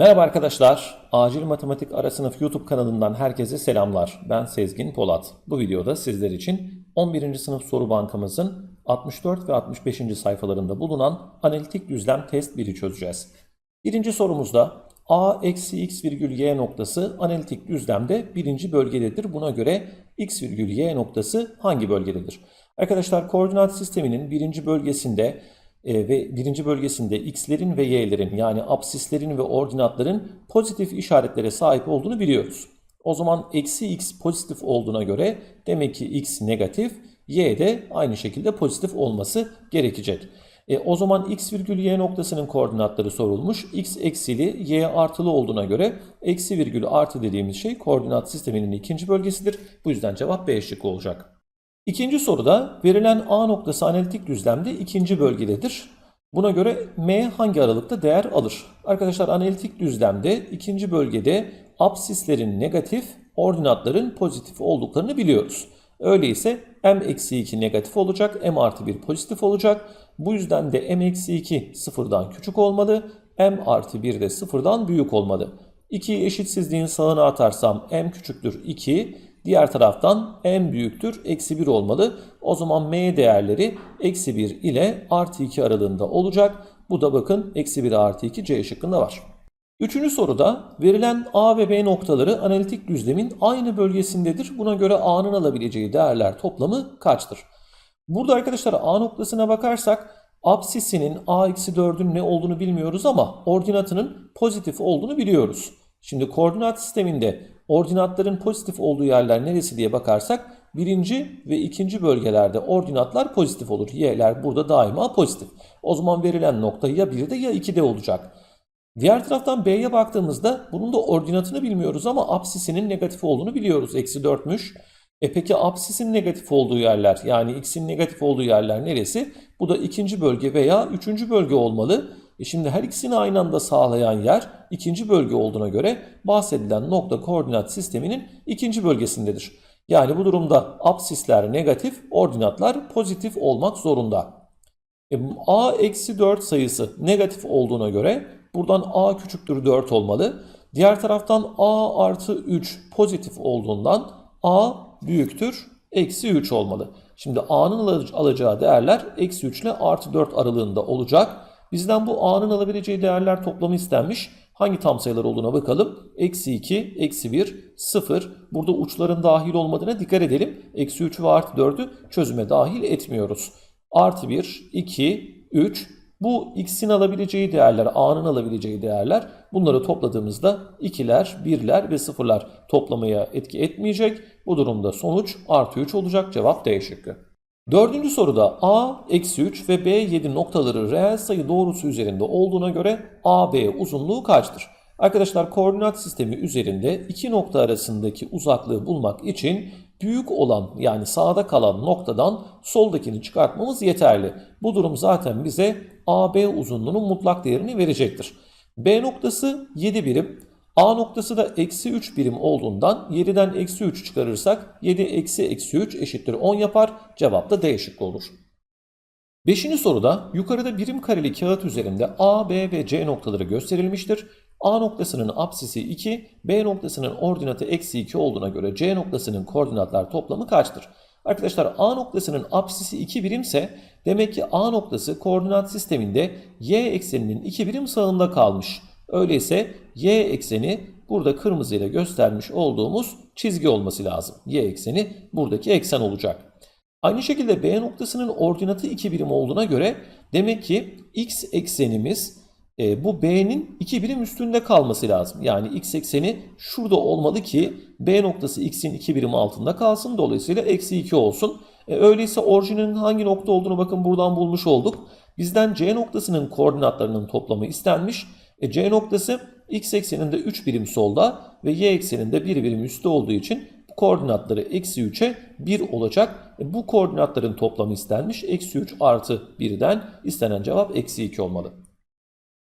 Merhaba arkadaşlar. Acil Matematik Ara Sınıf YouTube kanalından herkese selamlar. Ben Sezgin Polat. Bu videoda sizler için 11. sınıf soru bankamızın 64 ve 65. sayfalarında bulunan analitik düzlem test 1'i çözeceğiz. Birinci sorumuzda a eksi x virgül y noktası analitik düzlemde birinci bölgededir. Buna göre x virgül y noktası hangi bölgededir? Arkadaşlar koordinat sisteminin birinci bölgesinde e, ve birinci bölgesinde x'lerin ve y'lerin yani absislerin ve ordinatların pozitif işaretlere sahip olduğunu biliyoruz. O zaman eksi x pozitif olduğuna göre demek ki x negatif, y de aynı şekilde pozitif olması gerekecek. E, o zaman x virgül y noktasının koordinatları sorulmuş. x eksili, y artılı olduğuna göre eksi virgül artı dediğimiz şey koordinat sisteminin ikinci bölgesidir. Bu yüzden cevap B şıkkı olacak. İkinci soruda verilen A noktası analitik düzlemde ikinci bölgededir. Buna göre M hangi aralıkta değer alır? Arkadaşlar analitik düzlemde ikinci bölgede absislerin negatif, ordinatların pozitif olduklarını biliyoruz. Öyleyse m-2 negatif olacak, m artı 1 pozitif olacak. Bu yüzden de m-2 sıfırdan küçük olmalı, m artı 1 de sıfırdan büyük olmalı. 2'yi eşitsizliğin sağına atarsam m küçüktür 2, diğer taraftan m büyüktür eksi 1 olmalı. O zaman m değerleri eksi 1 ile artı 2 aralığında olacak. Bu da bakın eksi 1 artı 2 c şıkkında var. Üçüncü soruda verilen A ve B noktaları analitik düzlemin aynı bölgesindedir. Buna göre A'nın alabileceği değerler toplamı kaçtır? Burada arkadaşlar A noktasına bakarsak absisinin A-4'ün ne olduğunu bilmiyoruz ama ordinatının pozitif olduğunu biliyoruz. Şimdi koordinat sisteminde ordinatların pozitif olduğu yerler neresi diye bakarsak birinci ve ikinci bölgelerde ordinatlar pozitif olur. Y'ler burada daima pozitif. O zaman verilen nokta ya 1'de ya 2'de olacak. Diğer taraftan B'ye baktığımızda bunun da ordinatını bilmiyoruz ama apsisinin negatif olduğunu biliyoruz. Eksi 4'müş. E peki apsisin negatif olduğu yerler yani x'in negatif olduğu yerler neresi? Bu da ikinci bölge veya üçüncü bölge olmalı. E şimdi her ikisini aynı anda sağlayan yer ikinci bölge olduğuna göre bahsedilen nokta koordinat sisteminin ikinci bölgesindedir. Yani bu durumda apsisler negatif, ordinatlar pozitif olmak zorunda. E, a eksi 4 sayısı negatif olduğuna göre buradan a küçüktür 4 olmalı. Diğer taraftan a artı 3 pozitif olduğundan a büyüktür eksi 3 olmalı. Şimdi a'nın alacağı değerler eksi 3 ile artı 4 aralığında olacak. Bizden bu a'nın alabileceği değerler toplamı istenmiş. Hangi tam sayılar olduğuna bakalım. Eksi 2, eksi 1, 0. Burada uçların dahil olmadığına dikkat edelim. Eksi 3 ve artı 4'ü çözüme dahil etmiyoruz. Artı 1, 2, 3. Bu x'in alabileceği değerler, a'nın alabileceği değerler. Bunları topladığımızda 2'ler, 1'ler ve 0'lar toplamaya etki etmeyecek. Bu durumda sonuç artı 3 olacak. Cevap D şıkkı. Dördüncü soruda a, eksi 3 ve b 7 noktaları reel sayı doğrusu üzerinde olduğuna göre AB uzunluğu kaçtır? Arkadaşlar koordinat sistemi üzerinde iki nokta arasındaki uzaklığı bulmak için büyük olan yani sağda kalan noktadan soldakini çıkartmamız yeterli. Bu durum zaten bize AB uzunluğunun mutlak değerini verecektir. B noktası 7 birim, A noktası da eksi 3 birim olduğundan 7'den eksi 3 çıkarırsak 7 eksi eksi 3 eşittir 10 yapar. Cevap da D şıkkı olur. Beşinci soruda yukarıda birim kareli kağıt üzerinde A, B ve C noktaları gösterilmiştir. A noktasının apsisi 2, B noktasının ordinatı eksi 2 olduğuna göre C noktasının koordinatlar toplamı kaçtır? Arkadaşlar A noktasının apsisi 2 birimse demek ki A noktası koordinat sisteminde Y ekseninin 2 birim sağında kalmış. Öyleyse Y ekseni burada kırmızı ile göstermiş olduğumuz çizgi olması lazım. Y ekseni buradaki eksen olacak. Aynı şekilde B noktasının ordinatı 2 birim olduğuna göre demek ki x eksenimiz e, bu B'nin 2 birim üstünde kalması lazım. Yani x ekseni şurada olmalı ki B noktası x'in 2 birim altında kalsın. Dolayısıyla eksi 2 olsun. E, öyleyse orijinin hangi nokta olduğunu bakın buradan bulmuş olduk. Bizden C noktasının koordinatlarının toplamı istenmiş. E, C noktası x ekseninde 3 birim solda ve y ekseninde 1 birim üstte olduğu için koordinatları eksi 3'e 1 olacak. E, bu koordinatların toplamı istenmiş. Eksi 3 artı 1'den istenen cevap eksi 2 olmalı.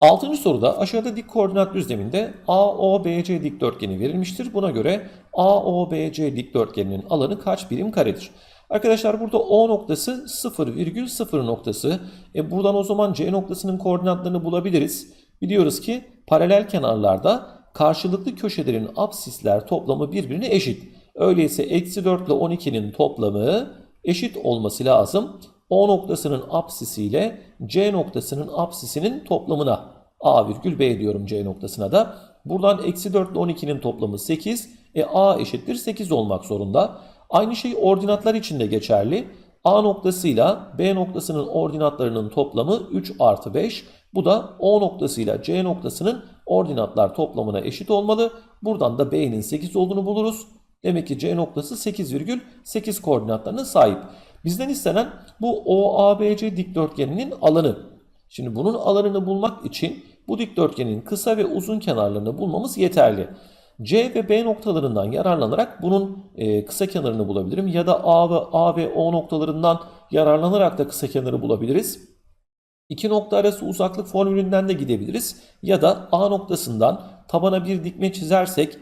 Altıncı soruda aşağıda dik koordinat düzleminde AOBC dikdörtgeni verilmiştir. Buna göre AOBC dikdörtgeninin alanı kaç birim karedir? Arkadaşlar burada O noktası 0,0 noktası. E buradan o zaman C noktasının koordinatlarını bulabiliriz. Biliyoruz ki paralel kenarlarda karşılıklı köşelerin absisler toplamı birbirine eşit. Öyleyse eksi 4 ile 12'nin toplamı eşit olması lazım. O noktasının apsisiyle C noktasının apsisinin toplamına A virgül B diyorum C noktasına da. Buradan eksi 4 ile 12'nin toplamı 8. E A eşittir 8 olmak zorunda. Aynı şey ordinatlar için de geçerli. A noktasıyla B noktasının ordinatlarının toplamı 3 artı 5. Bu da O noktasıyla C noktasının ordinatlar toplamına eşit olmalı. Buradan da B'nin 8 olduğunu buluruz. Demek ki C noktası 8,8 koordinatlarına sahip. Bizden istenen bu OABC dikdörtgeninin alanı. Şimdi bunun alanını bulmak için bu dikdörtgenin kısa ve uzun kenarlarını bulmamız yeterli. C ve B noktalarından yararlanarak bunun e, kısa kenarını bulabilirim ya da A ve A ve O noktalarından yararlanarak da kısa kenarı bulabiliriz. İki nokta arası uzaklık formülünden de gidebiliriz. Ya da A noktasından tabana bir dikme çizersek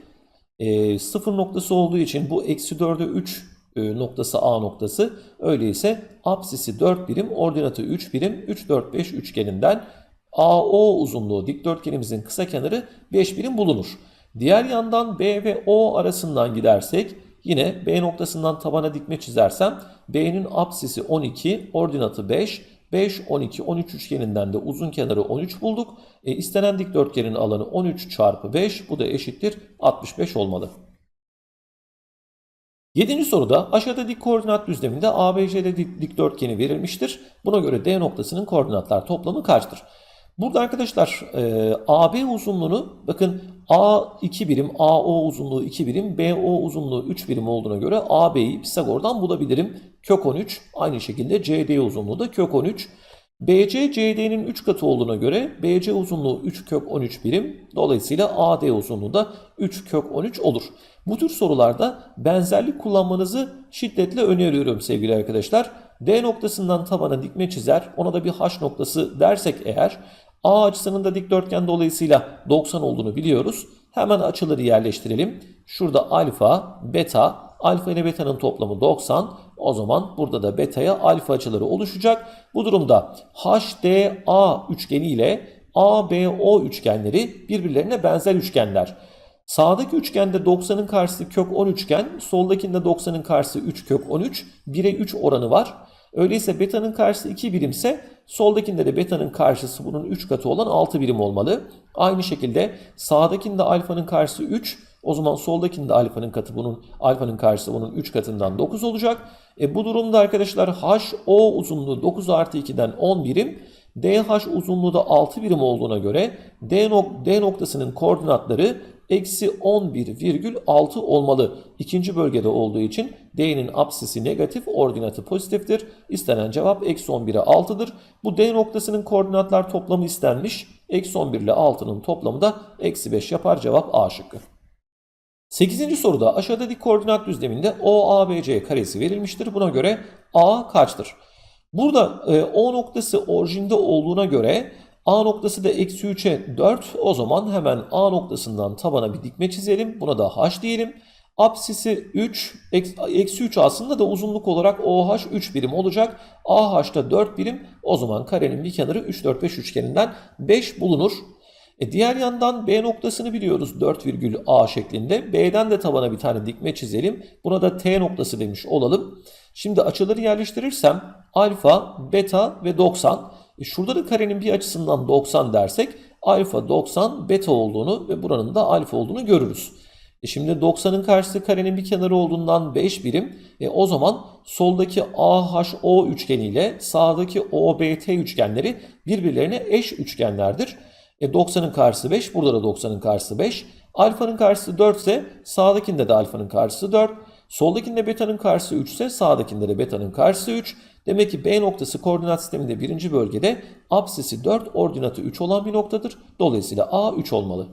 e, sıfır noktası olduğu için bu eksi 4'e 3 e, noktası A noktası. Öyleyse apsisi 4 birim, ordinatı 3 birim, 3, 4, 5 üçgeninden AO uzunluğu dikdörtgenimizin kısa kenarı 5 birim bulunur. Diğer yandan B ve O arasından gidersek yine B noktasından tabana dikme çizersem B'nin apsisi 12, ordinatı 5, 5, 12, 13 üçgeninden de uzun kenarı 13 bulduk. E, istenen dikdörtgenin alanı 13 çarpı 5 bu da eşittir 65 olmalı. Yedinci soruda aşağıda dik koordinat düzleminde ABC'de dik- dikdörtgeni verilmiştir. Buna göre D noktasının koordinatlar toplamı kaçtır? Burada arkadaşlar e, AB uzunluğunu bakın A 2 birim, AO uzunluğu 2 birim, BO uzunluğu 3 birim olduğuna göre AB'yi Pisagor'dan bulabilirim. Kök 13 aynı şekilde CD uzunluğu da kök 13. BC CD'nin 3 katı olduğuna göre BC uzunluğu 3 kök 13 birim. Dolayısıyla AD uzunluğu da 3 kök 13 olur. Bu tür sorularda benzerlik kullanmanızı şiddetle öneriyorum sevgili arkadaşlar. D noktasından tabana dikme çizer. Ona da bir H noktası dersek eğer A açısının da dikdörtgen dolayısıyla 90 olduğunu biliyoruz. Hemen açıları yerleştirelim. Şurada alfa, beta, alfa ile beta'nın toplamı 90. O zaman burada da beta'ya alfa açıları oluşacak. Bu durumda HDA üçgeni ile ABO üçgenleri birbirlerine benzer üçgenler. Sağdaki üçgende 90'ın karşısı kök 10 üçgen, soldakinde 90'ın karşısı 3 kök 13, 1'e 3 oranı var. Öyleyse beta'nın karşısı 2 birimse soldakinde de beta'nın karşısı bunun 3 katı olan 6 birim olmalı. Aynı şekilde sağdakinde alfanın karşısı 3, o zaman soldakinde alfanın katı bunun alfanın karşısı bunun 3 katından 9 olacak. E bu durumda arkadaşlar HO uzunluğu 9 artı 2'den 10 birim. DH uzunluğu da 6 birim olduğuna göre D, nok- D noktasının koordinatları eksi 11,6 olmalı. İkinci bölgede olduğu için D'nin apsisi negatif, ordinatı pozitiftir. İstenen cevap eksi 11'e 6'dır. Bu D noktasının koordinatlar toplamı istenmiş. Eksi 11 ile 6'nın toplamı da eksi 5 yapar. Cevap A şıkkı. 8. soruda aşağıda dik koordinat düzleminde OABC karesi verilmiştir. Buna göre A kaçtır? Burada e, O noktası orijinde olduğuna göre A noktası da eksi 3'e 4. O zaman hemen A noktasından tabana bir dikme çizelim. Buna da H diyelim. Apsisi 3, eks- eksi 3 aslında da uzunluk olarak OH 3 birim olacak. AH da 4 birim. O zaman karenin bir kenarı 3, 4, 5 üçgeninden 5 bulunur. E diğer yandan B noktasını biliyoruz 4 virgül A şeklinde. B'den de tabana bir tane dikme çizelim. Buna da T noktası demiş olalım. Şimdi açıları yerleştirirsem alfa, beta ve 90. E şurada da karenin bir açısından 90 dersek alfa 90 beta olduğunu ve buranın da alfa olduğunu görürüz. E şimdi 90'ın karşısı karenin bir kenarı olduğundan 5 birim. E o zaman soldaki AHO üçgeniyle sağdaki OBT üçgenleri birbirlerine eş üçgenlerdir. E 90'ın karşısı 5, burada da 90'ın karşısı 5. Alfanın karşısı 4 ise sağdakinde de alfanın karşısı 4. Soldakinde beta'nın karşısı 3 ise sağdakinde de beta'nın karşısı 3. Demek ki B noktası koordinat sisteminde birinci bölgede apsisi 4, ordinatı 3 olan bir noktadır. Dolayısıyla A 3 olmalı.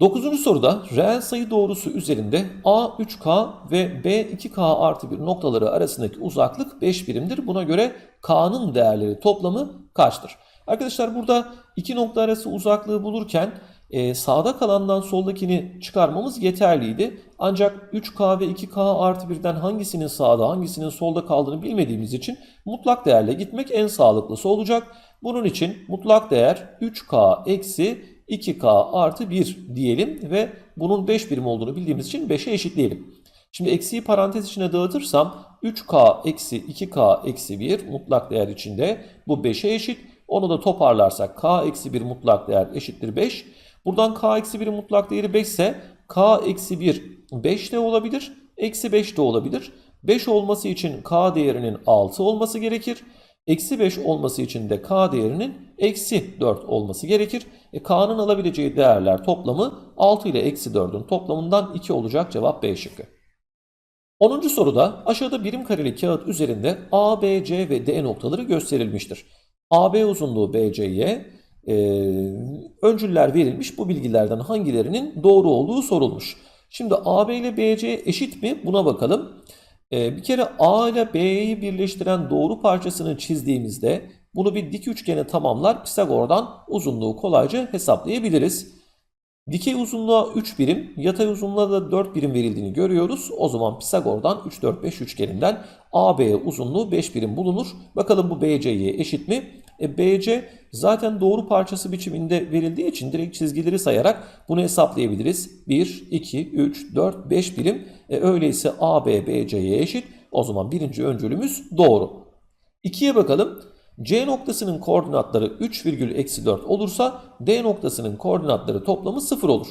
Dokuzuncu soruda reel sayı doğrusu üzerinde A 3K ve B 2K artı 1 noktaları arasındaki uzaklık 5 birimdir. Buna göre K'nın değerleri toplamı kaçtır? Arkadaşlar burada iki nokta arası uzaklığı bulurken e, sağda kalandan soldakini çıkarmamız yeterliydi. Ancak 3K ve 2K artı 1'den hangisinin sağda hangisinin solda kaldığını bilmediğimiz için mutlak değerle gitmek en sağlıklısı olacak. Bunun için mutlak değer 3K eksi 2K artı 1 diyelim ve bunun 5 birim olduğunu bildiğimiz için 5'e eşitleyelim. Şimdi eksiği parantez içine dağıtırsam 3K eksi 2K eksi 1 mutlak değer içinde bu 5'e eşit. Onu da toparlarsak K eksi 1 mutlak değer eşittir 5. Buradan K eksi 1'in mutlak değeri 5 ise K eksi 1 5 de olabilir. Eksi 5 de olabilir. 5 olması için K değerinin 6 olması gerekir. Eksi 5 olması için de K değerinin eksi 4 olması gerekir. E, K'nın alabileceği değerler toplamı 6 ile eksi 4'ün toplamından 2 olacak cevap B şıkkı. 10. soruda aşağıda birim kareli kağıt üzerinde A, B, C ve D noktaları gösterilmiştir. AB uzunluğu BC'ye e, öncüller verilmiş. Bu bilgilerden hangilerinin doğru olduğu sorulmuş. Şimdi AB ile BC eşit mi? Buna bakalım. E, bir kere A ile B'yi birleştiren doğru parçasını çizdiğimizde bunu bir dik üçgene tamamlar. Pisagor'dan uzunluğu kolayca hesaplayabiliriz. Dikey uzunluğa 3 birim, yatay uzunluğa da 4 birim verildiğini görüyoruz. O zaman Pisagor'dan 3, 4, 5 üçgeninden AB uzunluğu 5 birim bulunur. Bakalım bu BC'ye eşit mi? E, BC zaten doğru parçası biçiminde verildiği için direkt çizgileri sayarak bunu hesaplayabiliriz. 1, 2, 3, 4, 5 birim. E, öyleyse AB BC'ye eşit. O zaman birinci öncülümüz doğru. 2'ye bakalım. C noktasının koordinatları 3,-4 olursa D noktasının koordinatları toplamı 0 olur.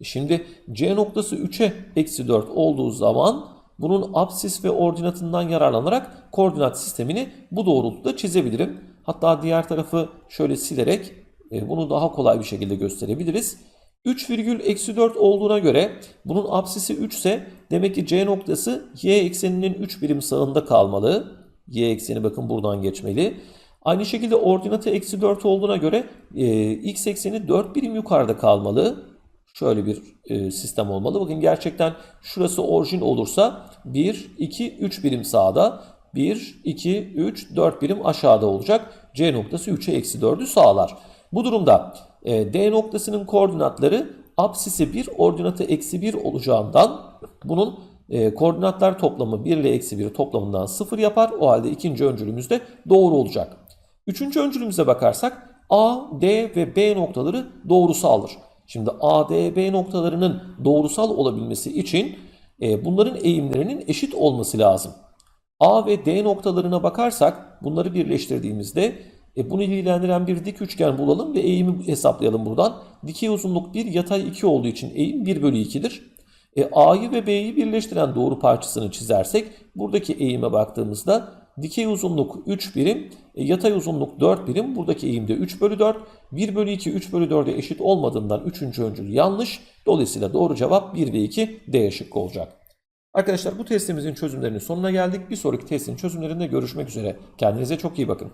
E Şimdi C noktası 3'e eksi 4 olduğu zaman bunun absis ve ordinatından yararlanarak koordinat sistemini bu doğrultuda çizebilirim. Hatta diğer tarafı şöyle silerek e, bunu daha kolay bir şekilde gösterebiliriz. 3,-4 olduğuna göre bunun absisi 3 ise demek ki C noktası y ekseninin 3 birim sağında kalmalı. Y ekseni bakın buradan geçmeli. Aynı şekilde ordinatı eksi 4 olduğuna göre e, x ekseni 4 birim yukarıda kalmalı. Şöyle bir e, sistem olmalı. Bakın gerçekten şurası orijin olursa 1, 2, 3 birim sağda. 1, 2, 3, 4 birim aşağıda olacak. C noktası 3'e eksi 4'ü sağlar. Bu durumda e, D noktasının koordinatları apsisi 1, ordinatı eksi 1 olacağından bunun e, koordinatlar toplamı 1 ile eksi 1 toplamından 0 yapar. O halde ikinci öncülümüz de doğru olacak. Üçüncü öncülümüze bakarsak A, D ve B noktaları doğrusaldır. Şimdi A, D, B noktalarının doğrusal olabilmesi için e, bunların eğimlerinin eşit olması lazım. A ve D noktalarına bakarsak bunları birleştirdiğimizde e, bunu ilgilendiren bir dik üçgen bulalım ve eğimi hesaplayalım buradan. Dikey uzunluk 1, yatay 2 olduğu için eğim 1 bölü 2'dir. E, A'yı ve B'yi birleştiren doğru parçasını çizersek buradaki eğime baktığımızda dikey uzunluk 3 birim, e, yatay uzunluk 4 birim. Buradaki eğim de 3 bölü 4. 1 bölü 2 3 bölü 4'e eşit olmadığından 3. öncül yanlış. Dolayısıyla doğru cevap 1 ve 2 D şıkkı olacak. Arkadaşlar bu testimizin çözümlerinin sonuna geldik. Bir sonraki testin çözümlerinde görüşmek üzere. Kendinize çok iyi bakın.